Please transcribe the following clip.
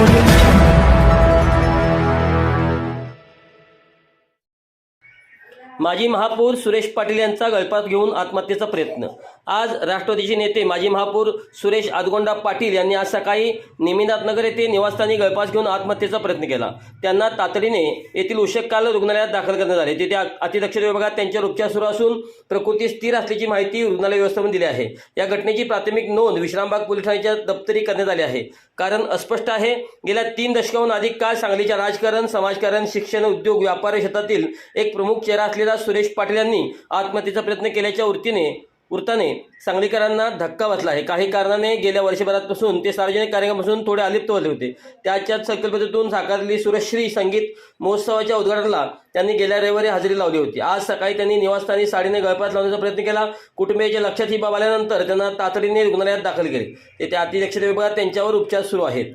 audio. माजी महापौर सुरेश पाटील यांचा गळपात घेऊन आत्महत्येचा प्रयत्न. आज राष्ट्रवादीचे नेते माजी महापौर सुरेश आदगोंडा पाटील यांनी आज सकाळी नेमिनाथनगर येथे निवासस्थानी गळपास घेऊन आत्महत्येचा प्रयत्न केला. त्यांना तातडीने येथील उशककाल रुग्णालयात दाखल करण्यात आले. तिथे अतिदक्षता विभागात त्यांच्यावर उपचार सुरू असून प्रकृती स्थिर असल्याची माहिती रुग्णालय व्यवस्थापन दिली आहे. या घटनेची प्राथमिक नोंद विश्रामबाग पोलीस ठाण्याच्या दप्तरी करण्यात आली आहे. कारण अस्पष्ट आहे गेल्या तीन दशकाहून अधिक काळ सांगलीच्या राजकारण समाजकारण शिक्षण उद्योग व्यापार क्षेत्रातील एक प्रमुख चेहरा असलेला सुरेश पाटील यांनी आत्महत्येचा प्रयत्न केल्याच्या वृत्तीने वृत्ताने सांगलीकरांना धक्का बसला. आहे काही कारणाने गेल्या वर्षभरापासून ते सार्वजनिक कार्यक्रमापासून थोडे अलिप्त होते होते. त्याच्याच संकल्पतेतून साकारलेली सुरश्री संगीत महोत्सवाच्या उद्घाटनाला त्यांनी गेल्या रविवारी हजेरी लावली होती. आज सकाळी त्यांनी निवासस्थानी साडीने गळपात लावण्याचा प्रयत्न केला. कुटुंबियाच्या लक्षात ही बाब आल्यानंतर त्यांना तातडीने रुग्णालयात दाखल केले. ते त्या अतिदक्षता विभागात त्यांच्यावर उपचार सुरू आहेत.